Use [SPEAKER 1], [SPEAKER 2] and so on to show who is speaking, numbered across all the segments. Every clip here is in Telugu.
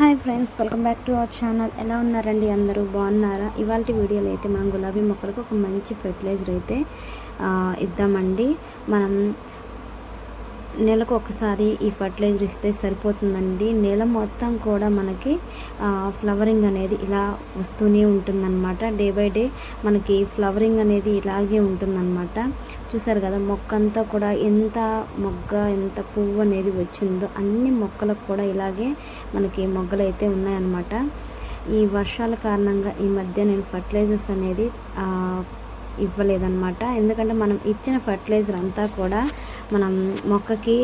[SPEAKER 1] Hi friends welcome back to our channel. ఎలా ఉన్నారండి అందరూ? బాగున్నారా? ఇవాళ వీడియోలో అయితే మనం గులాబీ మొక్కలకు ఒక మంచి ఫెర్టిలైజర్ అయితే ఇద్దామండి. మనం నెలకు ఒకసారి ఈ ఫర్టిలైజర్ ఇస్తే సరిపోతుందండి. నెల మొత్తం కూడా మనకి ఫ్లవరింగ్ అనేది ఇలా వస్తూనే ఉంటుందన్నమాట. డే బై డే మనకి ఫ్లవరింగ్ అనేది ఇలాగే ఉంటుందన్నమాట. చూసారు కదా మొక్క అంతా కూడా ఎంత మొగ్గ ఎంత పువ్వు అనేది వచ్చిందో అన్ని మొక్కలకు కూడా ఇలాగే మనకి మొగ్గలు అయితే ఉన్నాయన్నమాట. ఈ వర్షాల కారణంగా ఈ మధ్య నేను ఫర్టిలైజర్స్ అనేది ఇవ్వలేదన్నమాట. ఎందుకంటే మనం ఇచ్చిన ఫర్టిలైజర్ అంతా కూడా మనం మొక్కకి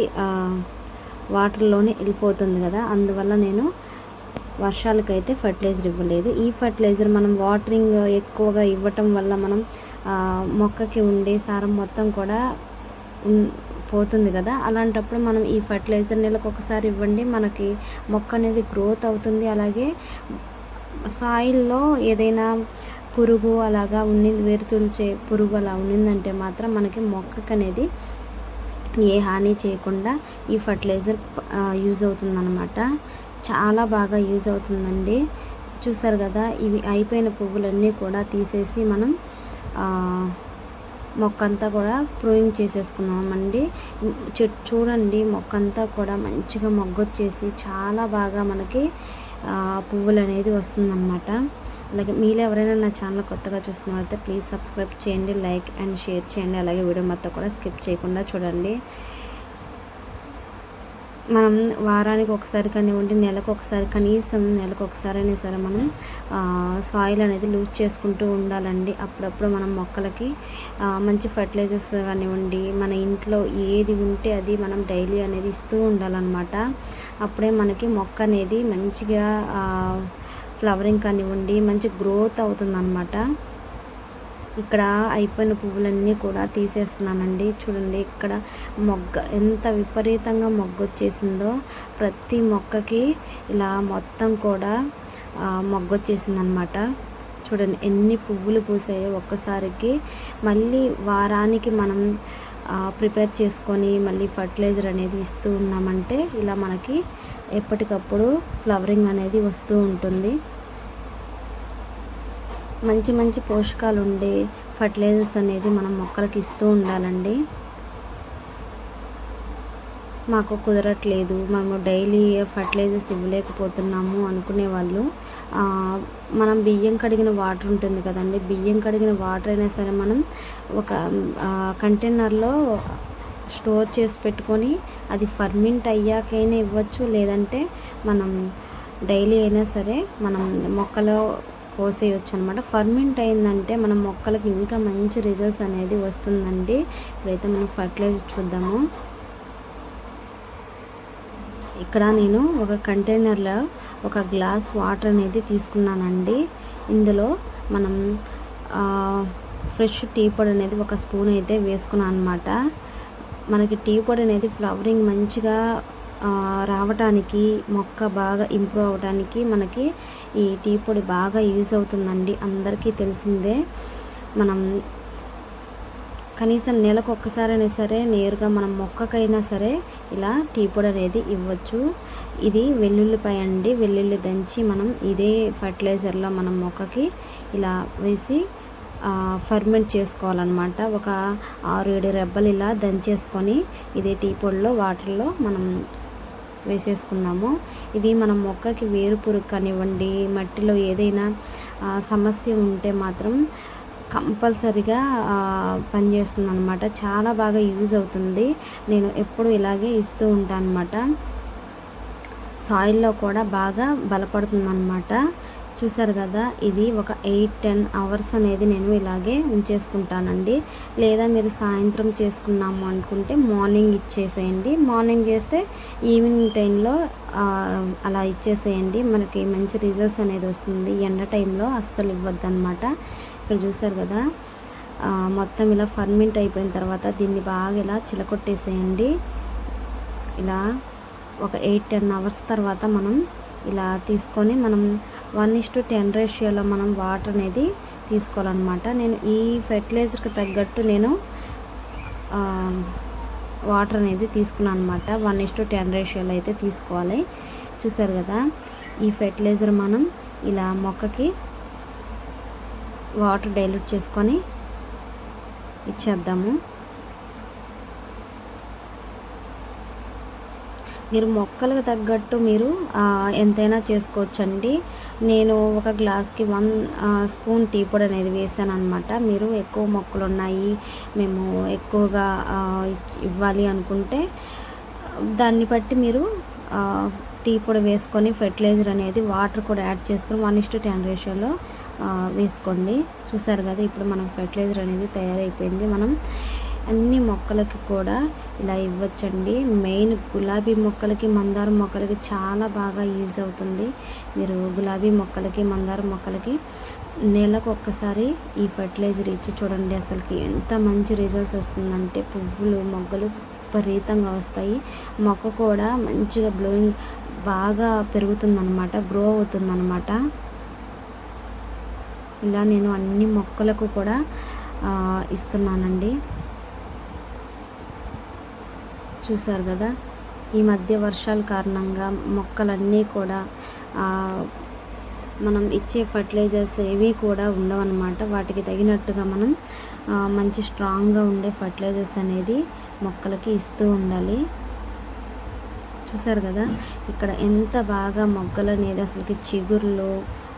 [SPEAKER 1] వాటర్లోనే వెళ్ళిపోతుంది కదా. అందువల్ల నేను వర్షాలకైతే ఫర్టిలైజర్ ఇవ్వలేదు. ఈ ఫర్టిలైజర్ మనం వాటరింగ్ ఎక్కువగా ఇవ్వటం వల్ల మనం మొక్కకి ఉండే సారం మొత్తం కూడా పోతుంది కదా. అలాంటప్పుడు మనం ఈ ఫర్టిలైజర్ నెలకు ఒకసారి ఇవ్వండి. మనకి మొక్క అనేది గ్రోత్ అవుతుంది. అలాగే సాయిల్లో ఏదైనా పురుగు అలాగా ఉన్ని వేరుతుల్చే పురుగు అలా ఉన్నిందంటే మాత్రం మనకి మొక్కకు అనేది ఏ హాని చేయకుండా ఈ ఫర్టిలైజర్ యూజ్ అవుతుందన్నమాట. చాలా బాగా యూజ్ అవుతుందండి. చూసారు కదా ఇవి అయిపోయిన పువ్వులన్నీ కూడా తీసేసి మనం మొక్కంతా మొక్క అంతా కూడా ప్రూయింగ్ చేసేసుకున్నామండి. చెట్టు చూడండి మొక్క అంతా కూడా మంచిగా మొగ్గొచ్చేసి చాలా బాగా మనకి పువ్వులు అనేది వస్తుందన్నమాట. అలాగే మీరు ఎవరైనా నా ఛానల్ కొత్తగా చూస్తున్నారైతే ప్లీజ్ సబ్స్క్రైబ్ చేయండి లైక్ అండ్ షేర్ చేయండి. అలాగే వీడియో మొత్తం కూడా స్కిప్ చేయకుండా చూడండి. మనం వారానికి ఒకసారి కానివ్వండి నెలకు ఒకసారి కనీసం నెలకు ఒకసారి అయినా సరే మనం సాయిల్ అనేది లూజ్ చేసుకుంటూ ఉండాలండి. అప్పుడప్పుడు మనం మొక్కలకి మంచి ఫర్టిలైజర్స్ కానివ్వండి మన ఇంట్లో ఏది ఉంటే అది మనం డైలీ అనేది ఇస్తూ ఉండాలన్నమాట. అప్పుడే మనకి మొక్క అనేది మంచిగా ఫ్లవరింగ్ కానివ్వండి మంచి గ్రోత్ అవుతుందన్నమాట. ఇక్కడ అయిపోయిన పువ్వులన్నీ కూడా తీసేస్తున్నానండి. చూడండి ఇక్కడ మొగ్గ ఎంత విపరీతంగా మొగ్గ వచ్చేసిందో ప్రతి మొక్కకి ఇలా మొత్తం కూడా ఆ, మొగ్గ వచ్చేసిందనమాట చూడండి ఎన్ని పువ్వులు పూసాయో ఒక్కసారికి. మళ్ళీ వారానికి మనం ప్రిపేర్ చేసుకొని మళ్ళీ ఫర్టిలైజర్ అనేది ఇస్తూ ఉన్నామంటే ఇలా మనకి ఎప్పటికప్పుడు ఫ్లవరింగ్ అనేది వస్తూ ఉంటుంది. మంచి మంచి పోషకాలు ఉండే ఫర్టిలైజర్స్ అనేది మనం మొక్కలకి ఇస్తూ ఉండాలండి. మాకు కుదరట్లేదు. మేము డైలీ ఫర్టిలైజర్స్ ఇవ్వలేకపోతున్నాము అనుకునే వాళ్ళు. మనం బియ్యం కడిగిన వాటర్ ఉంటుంది కదండి. బియ్యం కడిగిన వాటర్ అయినా సరే మనం ఒక కంటైనర్లో స్టోర్ చేసి పెట్టుకొని అది ఫర్మింట్ అయ్యాకైనా ఇవ్వచ్చు. లేదంటే మనం డైలీ అయినా సరే మనం మొక్కలో కోసేయచ్చు అనమాట ఫర్మింట్ అయిందంటే మనం మొక్కలకి ఇంకా మంచి రిజల్ట్స్ అనేది వస్తుందండి. ఇప్పుడైతే మనం ఫర్టిలైజర్ చూద్దాము. ఇక్కడ నేను ఒక కంటైనర్లో ఒక గ్లాస్ వాటర్ అనేది తీసుకున్నానండి. ఇందులో మనం ఫ్రెష్ టీ పొడి అనేది ఒక స్పూన్ అయితే వేసుకున్నాను అనమాట మనకి టీ పొడి అనేది ఫ్లవరింగ్ మంచిగా రావటానికి మొక్క బాగా ఇంప్రూవ్ అవ్వడానికి మనకి ఈ టీ పొడి బాగా యూజ్ అవుతుందండి. అందరికీ తెలిసిందే. మనం కనీసం నెలకు ఒక్కసారైనా సరే నేరుగా మనం మొక్కకైనా సరే ఇలా టీ పొడి అనేది ఇవ్వచ్చు. ఇది వెల్లుల్లిపాయ అండి. వెల్లుల్లి దంచి మనం ఇదే ఫర్టిలైజర్లో మనం మొక్కకి ఇలా వేసి ఫర్మెంట్ చేసుకోవాలన్నమాట. ఒక ఆరు ఏడు రెబ్బలు ఇలా దంచేసుకొని ఇదే టీ పొడిలో వాటర్లో మనం వేసేసుకున్నాము. ఇది మనం మొక్కకి వేరు పురుగు కానివ్వండి మట్టిలో ఏదైనా సమస్య ఉంటే మాత్రం కంపల్సరిగా పనిచేస్తుంది అనమాట చాలా బాగా యూజ్ అవుతుంది. నేను ఎప్పుడు ఇలాగే ఇస్తూ ఉంటాను అనమాట సాయిల్లో కూడా బాగా బలపడుతుంది అనమాట చూసారు కదా ఇది ఒక ఎయిట్ టెన్ అవర్స్ అనేది నేను ఇలాగే ఉంచేసుకుంటానండి. లేదా మీరు సాయంత్రం చేసుకున్నాము అనుకుంటే మార్నింగ్ ఇచ్చేసేయండి. మార్నింగ్ చేస్తే ఈవినింగ్ టైంలో అలా ఇచ్చేసేయండి. మనకి మంచి రిజల్ట్స్ అనేది వస్తుంది. ఎండ టైంలో అస్సలు ఇవ్వద్దు అనమాట ఇక్కడ చూసారు కదా మొత్తం ఇలా ఫర్మెంట్ అయిపోయిన తర్వాత దీన్ని బాగా ఇలా చిలకొట్టేసేయండి. ఇలా ఒక ఎయిట్ టెన్ అవర్స్ తర్వాత మనం ఇలా తీసుకొని మనం వన్ ఇస్ టు టెన్ రేషియోలో మనం వాటర్ అనేది తీసుకోవాలన్నమాట. నేను ఈ ఫెర్టిలైజర్కి తగ్గట్టు నేను వాటర్ అనేది తీసుకున్నాను అనమాట వన్ ఇస్ టు టెన్ రేషియోలో అయితే తీసుకోవాలి. చూసారు కదా ఈ ఫెర్టిలైజర్ మనం ఇలా మొక్కకి వాటర్ డైల్యూట్ చేసుకొని ఇచ్చేద్దాము. మీరు మొక్కలకు తగ్గట్టు మీరు ఎంతైనా చేసుకోవచ్చండి. నేను ఒక గ్లాస్కి వన్ స్పూన్ టీ పొడి అనేది వేసాను అనమాట మీరు ఎక్కువ మొక్కలు ఉన్నాయి మేము ఎక్కువగా ఇవ్వాలి అనుకుంటే దాన్ని బట్టి మీరు టీ పొడి వేసుకొని ఫెర్టిలైజర్ అనేది వాటర్ కూడా యాడ్ చేసుకొని వన్ ఇస్ టు టెన్ రేషియోలో వేసుకోండి. చూసారు కదా ఇప్పుడు మనం ఫెర్టిలైజర్ అనేది తయారైపోయింది. మనం అన్ని మొక్కలకి కూడా ఇలా ఇవ్వచ్చండి. మెయిన్ గులాబీ మొక్కలకి మందార మొక్కలకి చాలా బాగా యూజ్ అవుతుంది. మీరు గులాబీ మొక్కలకి మందార మొక్కలకి నెలకు ఒక్కసారి ఈ ఫర్టిలైజర్ ఇచ్చి చూడండి అసలుకి ఎంత మంచి రిజల్ట్స్ వస్తుందంటే పువ్వులు మొగ్గలు విపరీతంగా వస్తాయి. మొక్క కూడా మంచిగా బ్లోయింగ్ బాగా పెరుగుతుందన్నమాట గ్రో అవుతుందన్నమాట. ఇలా నేను అన్ని మొక్కలకు కూడా ఇస్తున్నానండి. చూశారు కదా? ఈ మధ్య వర్షాల కారణంగా మొక్కలన్నీ కూడా మనం ఇచ్చే ఫర్టిలైజర్స్ ఏవి కూడా ఉండవన్నమాట. వాటికి తగినట్టుగా మనం మంచి స్ట్రాంగ్గా ఉండే ఫర్టిలైజర్స్ అనేది మొక్కలకి ఇస్తూ ఉండాలి. చూసారు కదా? ఇక్కడ ఎంత బాగా మొగ్గలు అనేది అసలుకి చిగురులు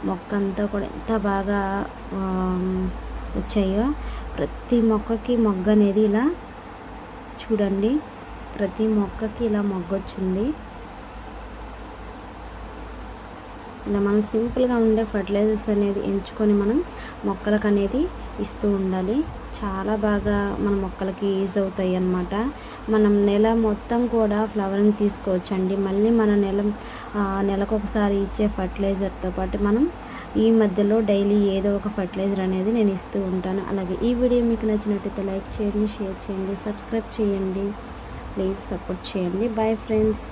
[SPEAKER 1] మొక్క అంతా కూడా ఎంత బాగా వచ్చాయో ప్రతి మొక్కకి మొగ్గ అనేది ఇలా చూడండి. ప్రతి మొక్కకి ఇలా మొగ్గొచ్చింది. ఇలా మనం సింపుల్గా ఉండే ఫర్టిలైజర్స్ అనేది ఎంచుకొని మనం మొక్కలకు అనేది ఇస్తూ ఉండాలి. చాలా బాగా మన మొక్కలకి యూజ్ అవుతాయి అన్నమాట. మనం నెల మొత్తం కూడా ఫ్లవరింగ్ తీసుకోవచ్చండి. మళ్ళీ మన నెల నెలకు ఒకసారి ఇచ్చే ఫర్టిలైజర్తో పాటు మనం ఈ మధ్యలో డైలీ ఏదో ఒక ఫర్టిలైజర్ అనేది నేను ఇస్తూ ఉంటాను. అలాగే ఈ వీడియో మీకు నచ్చినట్టయితే లైక్ చేయండి షేర్ చేయండి సబ్స్క్రైబ్ చేయండి. ప్లీజ్ సపోర్ట్ చేయండి. Bye friends